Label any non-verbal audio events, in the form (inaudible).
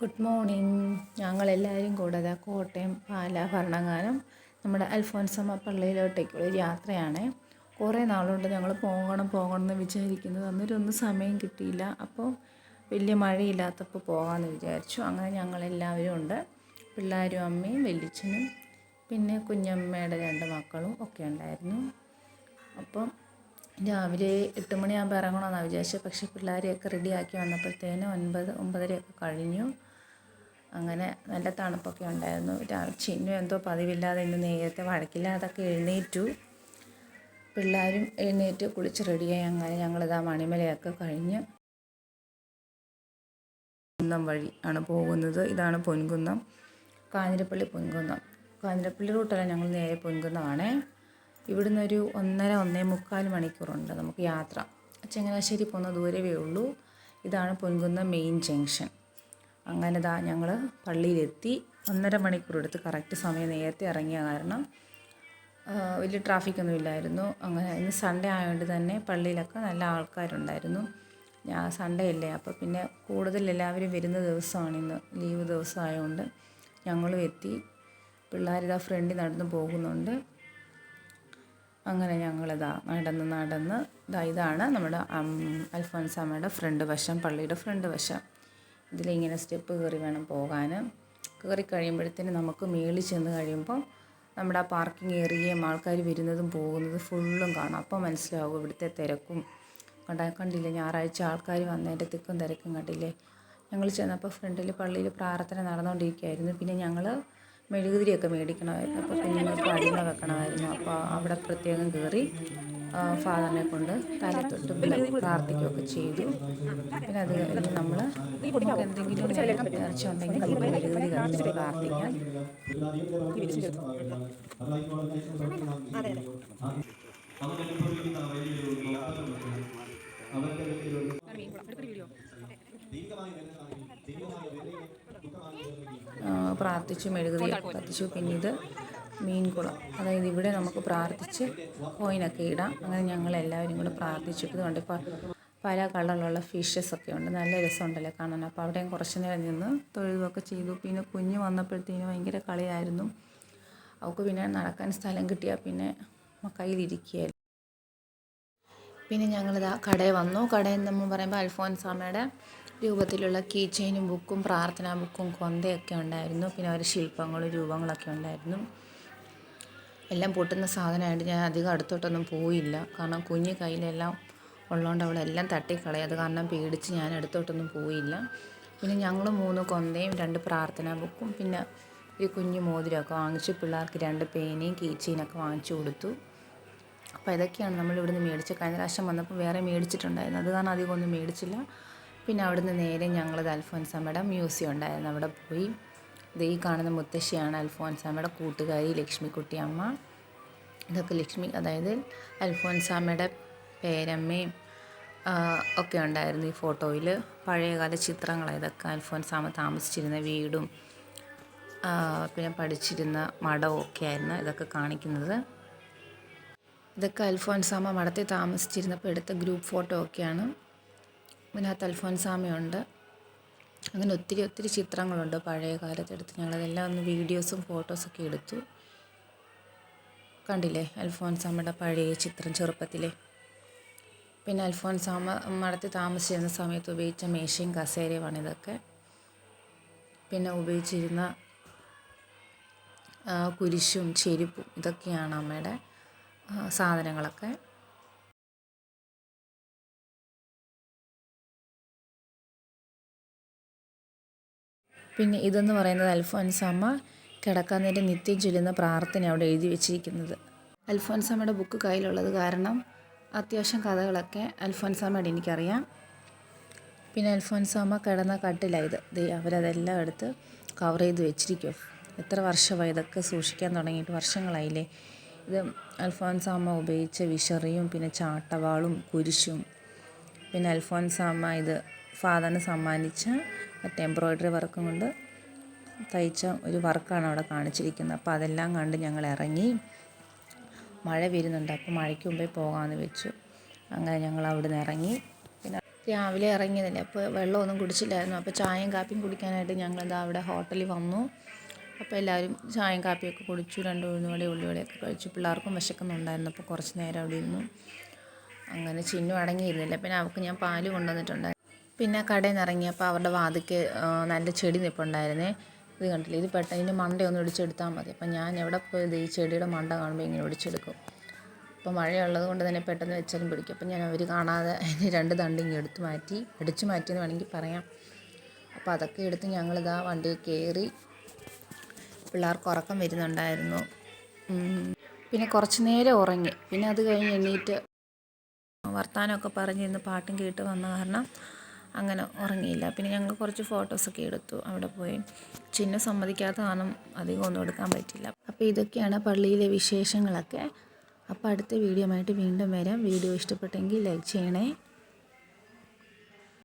Good morning. ഞങ്ങളെല്ലാവരും കൂടെ അതാ കോട്ടയം പാല ഭരണങ്ങാനം നമ്മുടെ അൽഫോൻസമ്മ പള്ളിയിലോട്ടേക്കുള്ള യാത്രയാണ്. കുറേ നാളുകൊണ്ട് ഞങ്ങൾ പോകണം പോകണം എന്ന് വിചാരിക്കുന്നത്. അന്നേരം ഒന്നും സമയം കിട്ടിയില്ല. അപ്പോൾ വലിയ മഴയില്ലാത്തപ്പോൾ പോകാമെന്ന് വിചാരിച്ചു. അങ്ങനെ ഞങ്ങളെല്ലാവരും ഉണ്ട്. പിള്ളേരും അമ്മയും വെല്ലിച്ചനും പിന്നെ കുഞ്ഞമ്മയുടെ രണ്ട് മക്കളും ഒക്കെ ഉണ്ടായിരുന്നു. അപ്പം രാവിലെ എട്ട് മണിയാകുമ്പോൾ ഇറങ്ങണമെന്നാണ് വിചാരിച്ചത്. പക്ഷേ പിള്ളേരെയൊക്കെ റെഡിയാക്കി വന്നപ്പോഴത്തേനും ഒൻപത് ഒമ്പതരയൊക്കെ കഴിഞ്ഞു. അങ്ങനെ നല്ല തണുപ്പൊക്കെ ഉണ്ടായിരുന്നു. ചിന്നു എന്തോ പതിവില്ലാതെ ഇന്ന് നേരത്തെ വഴക്കില്ലാതൊക്കെ എഴുന്നേറ്റു. പിള്ളേരും എഴുന്നേറ്റ് കുളിച്ച് റെഡിയായി അങ്ങനെ ഞങ്ങളിതാ മണിമലയൊക്കെ കഴിഞ്ഞ് കുന്നം വഴി ആണ് പോകുന്നത്. ഇതാണ് പൊൻകുന്നം. കാഞ്ഞിരപ്പള്ളി പൊൻകുന്നം. കാഞ്ഞിരപ്പള്ളി റൂട്ടല്ല ഞങ്ങൾ നേരെ പൊൻകുന്നമാണേ. ഇവിടുന്ന് ഒരു ഒന്നര ഒന്നേ മുക്കാൽ മണിക്കൂറുണ്ട് നമുക്ക് യാത്ര. ചങ്ങനാശ്ശേരി പോകുന്ന ദൂരമേ ഉള്ളൂ. ഇതാണ് പൊൻകുന്ന മെയിൻ ജംഗ്ഷൻ. അങ്ങനെ ദാ ഞങ്ങൾ പള്ളിയിലെത്തി. ഒന്നര മണിക്കൂർ എടുത്ത് കറക്റ്റ് സമയം നേരത്തെ ഇറങ്ങിയ കാരണം വലിയ ട്രാഫിക്കൊന്നും ഇല്ലായിരുന്നു. അങ്ങനെ ഇന്ന് സൺഡേ ആയതുകൊണ്ട് തന്നെ പള്ളിയിലൊക്കെ നല്ല ആൾക്കാരുണ്ടായിരുന്നു. ഞാൻ സൺഡേ അല്ലേ അപ്പോൾ പിന്നെ കൂടുതൽ എല്ലാവരും വരുന്ന ദിവസമാണ് ഇന്ന്. ലീവ് ദിവസമായതുകൊണ്ട് ഞങ്ങളും എത്തി. പിള്ളേരിതാ ഫ്രണ്ടിൽ നടന്നു പോകുന്നുണ്ട്. അങ്ങനെ ഞങ്ങളിതാ നടന്ന് നടന്ന് ഇതാ ഇതാണ് നമ്മുടെ അൽഫോൻസ് അൽഫോൻസാമ്മയുടെ ഫ്രണ്ട് വശം പള്ളിയുടെ ഫ്രണ്ട് വശം. ഇതിലിങ്ങനെ സ്റ്റെപ്പ് കയറി വേണം പോകാൻ കയറി കഴിയുമ്പോഴത്തേന് നമുക്ക് മേളിൽ ചെന്ന് കഴിയുമ്പോൾ നമ്മുടെ ആ പാർക്കിംഗ് ഏരിയയും ആൾക്കാർ വരുന്നതും പോകുന്നതും ഫുള്ളും കാണാം. അപ്പോൾ മനസ്സിലാവും ഇവിടുത്തെ തിരക്കും. കണ്ട കണ്ടില്ലേ ഞായറാഴ്ച ആൾക്കാർ വന്നതിന്റെ തിക്കും തിരക്കും കണ്ടില്ലേ? ഞങ്ങൾ ചെന്നപ്പോൾ ഫ്രണ്ടിൽ പള്ളിയിൽ പ്രാർത്ഥന നടന്നുകൊണ്ടിരിക്കുകയായിരുന്നു പിന്നെ ഞങ്ങൾ മെഴുകുതിരിയൊക്കെ മേടിക്കണമായിരുന്നു. അപ്പോൾ കുഞ്ഞുങ്ങൾക്ക് അടിമ വെക്കണമായിരുന്നു. അപ്പോൾ അവിടെ പ്രത്യേകം കയറി ഫാദറിനെ കൊണ്ട് തല തൊട്ട് പ്രാർത്ഥിക്കുകയൊക്കെ ചെയ്തു. പിന്നെ അത് കഴിഞ്ഞ് നമ്മൾ എന്തെങ്കിലും നേർച്ച ഉണ്ടെങ്കിൽ നമുക്ക് മെഴുകുതിരി കത്തിച്ച് പ്രാർത്ഥിക്കാം. ആ, പ്രാർത്ഥിച്ചു മെഴുകുതി കത്തിച്ചു. പിന്നെ ഇത് മീൻകുളം. അതായത് ഇവിടെ നമുക്ക് പ്രാർത്ഥിച്ച് കോയിനൊക്കെ ഇടാം. അങ്ങനെ ഞങ്ങൾ എല്ലാവരും കൂടെ പ്രാർത്ഥിച്ചിട്ട് ഇപ്പോൾ പല കളറിലുള്ള ഫിഷസ് ഒക്കെ ഉണ്ട്. നല്ല രസമുണ്ടല്ലോ കാണാൻ. അപ്പോൾ അവിടെയും കുറച്ച് നേരം നിന്ന് തൊഴുതൊക്കെ ചെയ്തു. പിന്നെ കുഞ്ഞ് വന്നപ്പോഴത്തേനും ഭയങ്കര കളിയായിരുന്നു. അവൾക്ക് പിന്നെ നടക്കാൻ സ്ഥലം കിട്ടിയാൽ പിന്നെ കയ്യിലിരിക്കുകയായിരുന്നു. പിന്നെ ഞങ്ങളിത് ആ കടയിൽ വന്നു. കടയിൽ നമ്മൾ പറയുമ്പോൾ അൽഫോൻസാമയുടെ രൂപത്തിലുള്ള കീ ചെയിനും ബുക്കും പ്രാർത്ഥനാ ബുക്കും കൊന്തയൊക്കെ ഉണ്ടായിരുന്നു. പിന്നെ ഒരു ശില്പങ്ങളും രൂപങ്ങളൊക്കെ ഉണ്ടായിരുന്നു. എല്ലാം പൊട്ടുന്ന സാധനമായിട്ട് ഞാൻ അധികം അടുത്തോട്ടൊന്നും പോയില്ല. കാരണം കുഞ്ഞ് കയ്യിലെല്ലാം ഉള്ളതുകൊണ്ട് അവളെല്ലാം തട്ടിക്കളയും. അത് കാരണം പേടിച്ച് ഞാൻ അടുത്തോട്ടൊന്നും പോയില്ല. പിന്നെ ഞങ്ങൾ മൂന്ന് കൊന്തയും രണ്ട് പ്രാർത്ഥനാ ബുക്കും പിന്നെ ഒരു കുഞ്ഞു മോതിരമൊക്കെ വാങ്ങിച്ച് പിള്ളേർക്ക് രണ്ട് പേനയും കീച്ചീനൊക്കെ വാങ്ങിച്ചു കൊടുത്തു. അപ്പോൾ ഇതൊക്കെയാണ് നമ്മൾ ഇവിടുന്ന് മേടിച്ച കഴിഞ്ഞ പ്രാവശ്യം വന്നപ്പോൾ വേറെ മേടിച്ചിട്ടുണ്ടായിരുന്നു. അത് കാരണം അധികം ഒന്നും മേടിച്ചില്ല. പിന്നെ അവിടുന്ന് നേരെ ഞങ്ങൾ അൽഫോൻസാമ്മയുടെ മ്യൂസിയം ഉണ്ടായിരുന്നു. അവിടെ പോയി. ഇത് ഈ കാണുന്ന മുത്തശ്ശിയാണ് അൽഫോൻസാമ്മയുടെ കൂട്ടുകാരി ലക്ഷ്മിക്കുട്ടി അമ്മ. ഇതൊക്കെ ലക്ഷ്മി അതായത് അൽഫോൻസാമ്മയുടെ പേരമ്മയും ഒക്കെ ഉണ്ടായിരുന്നു ഈ ഫോട്ടോയിൽ പഴയകാല ചിത്രങ്ങളാണ് ഇതൊക്കെ അൽഫോൻസാമ്മ താമസിച്ചിരുന്ന വീടും പിന്നെ പഠിച്ചിരുന്ന മഠവും ഒക്കെ ആയിരുന്നു ഇതൊക്കെ കാണിക്കുന്നത്. ഇതൊക്കെ അൽഫോൻസാമ്മ മഠത്തിൽ താമസിച്ചിരുന്നപ്പോൾ എടുത്ത ഗ്രൂപ്പ് ഫോട്ടോ ഒക്കെയാണ്. ഇതിനകത്ത് അൽഫോൻസാമിയുണ്ട്. അങ്ങനെ ഒത്തിരി ഒത്തിരി ചിത്രങ്ങളുണ്ട് പഴയ കാലത്തെടുത്ത്. ഞങ്ങളതെല്ലാം ഒന്ന് വീഡിയോസും ഫോട്ടോസൊക്കെ എടുത്തു. കണ്ടില്ലേ അൽഫോൻസാമയുടെ പഴയ ചിത്രം ചെറുപ്പത്തിലെ? പിന്നെ അൽഫോൻസാമ മടത്തി താമസിച്ചിരുന്ന സമയത്ത് ഉപയോഗിച്ച മേശയും കസേരയുമാണ് ഇതൊക്കെ. പിന്നെ ഉപയോഗിച്ചിരുന്ന കുരിശും ചെരുപ്പും ഇതൊക്കെയാണ് അമ്മയുടെ സാധനങ്ങളൊക്കെ. പിന്നെ ഇതെന്ന് പറയുന്നത് അൽഫോൻസാമ്മ കിടക്കാൻ നേരം നിത്യം ചൊല്ലുന്ന പ്രാർത്ഥന അവിടെ എഴുതി വെച്ചിരിക്കുന്നത്. അൽഫോൻസാമ്മയുടെ ബുക്ക് കയ്യിലുള്ളത് കാരണം അത്യാവശ്യം കഥകളൊക്കെ അൽഫോൻസാമ്മയുടെ എനിക്കറിയാം. പിന്നെ അൽഫോൻസാമ്മ കിടന്ന കട്ടിലായത് ദേ അവരതെല്ലാം എടുത്ത് കവർ ചെയ്ത് വെച്ചിരിക്കും എത്ര വർഷമായി ഇതൊക്കെ സൂക്ഷിക്കാൻ തുടങ്ങിയിട്ട് വർഷങ്ങളായില്ലേ? ഇത് അൽഫോൻസാമ്മ ഉപയോഗിച്ച വിഷറിയും പിന്നെ ചാട്ടവാളും കുരിശും. പിന്നെ അൽഫോൻസാമ്മ ഇത് ഫാദറിന് സമ്മാനിച്ച മറ്റേ എംബ്രോയ്ഡറി വർക്കും കൊണ്ട് തയ്ച്ച ഒരു വർക്കാണ് അവിടെ കാണിച്ചിരിക്കുന്നത്. അപ്പോൾ അതെല്ലാം കണ്ട് ഞങ്ങൾ ഇറങ്ങി. മഴ വരുന്നുണ്ട് അപ്പോൾ മഴയ്ക്ക് മുമ്പേ പോകാമെന്ന് വെച്ചു. അങ്ങനെ ഞങ്ങൾ അവിടെ നിന്ന് ഇറങ്ങി. പിന്നെ രാവിലെ ഇറങ്ങിയതല്ലേ. അപ്പോൾ വെള്ളമൊന്നും കുടിച്ചില്ലായിരുന്നു. അപ്പോൾ ചായയും കാപ്പിയും കുടിക്കാനായിട്ട് ഞങ്ങളെന്താ അവിടെ ഹോട്ടലിൽ വന്നു. അപ്പോൾ എല്ലാവരും ചായയും കാപ്പിയൊക്കെ കുടിച്ചു. രണ്ട് ഉഴുന്നുവടയും ഉള്ളിവടയൊക്കെ കഴിച്ചു. പിള്ളേർക്കും വിശക്കുന്നുണ്ടായിരുന്നു. അപ്പോൾ കുറച്ച് നേരം അവിടെ ഇരുന്നു. അങ്ങനെ ചിന്നു അടങ്ങിയിരുന്നില്ല. പിന്നെ അവൾക്ക് ഞാൻ പാൽ കൊണ്ടുവന്നിട്ടുണ്ടായിരുന്നു. പിന്നെ കടയിൽ നിന്ന് ഇറങ്ങിയപ്പോൾ അവരുടെ വാതിക്ക് നല്ല ചെടി നിൽപ്പുണ്ടായിരുന്നേ ഇത് കണ്ടില്ല? ഇത് പെട്ടെന്ന് ഇതിന്റെ മണ്ട ഒന്ന് ഒടിച്ചെടുത്താൽ മതി. അപ്പം ഞാൻ എവിടെ പോയത് ഈ ചെടിയുടെ മണ്ട കാണുമ്പോൾ ഇങ്ങനെ ഒടിച്ചെടുക്കും. അപ്പോൾ മഴയുള്ളത് കൊണ്ട് തന്നെ പെട്ടെന്ന് വെച്ചാലും പിടിക്കും. അപ്പം ഞാൻ അവർ കാണാതെ അതിന് (laughs) രണ്ട് തണ്ടിങ്ങി എടുത്തു മാറ്റി അടിച്ചു മാറ്റിയെന്ന് വേണമെങ്കിൽ പറയാം. അപ്പോൾ അതൊക്കെ എടുത്ത് ഞങ്ങളിതാ വണ്ടിയിൽ കയറി പിള്ളേർക്ക് ഉറക്കം വരുന്നുണ്ടായിരുന്നു. പിന്നെ കുറച്ച് നേരം ഉറങ്ങി. പിന്നെ അത് കഴിഞ്ഞ് എണ്ണീറ്റ് വർത്താനമൊക്കെ പറഞ്ഞിരുന്ന് പാട്ടും കേട്ട് വന്ന കാരണം അങ്ങനെ ഉറങ്ങിയില്ല. പിന്നെ ഞങ്ങൾ കുറച്ച് ഫോട്ടോസൊക്കെ എടുത്തു. അവിടെ പോയി. ചിഹ്നം സമ്മതിക്കാത്ത കാരണം അധികം ഒന്നും എടുക്കാൻ പറ്റില്ല. അപ്പോൾ ഇതൊക്കെയാണ് പള്ളിയിലെ വിശേഷങ്ങളൊക്കെ. അപ്പോൾ അടുത്ത വീഡിയോ ആയിട്ട് വീണ്ടും വരാം. വീഡിയോ ഇഷ്ടപ്പെട്ടെങ്കിൽ ലൈക്ക് ചെയ്യണേ.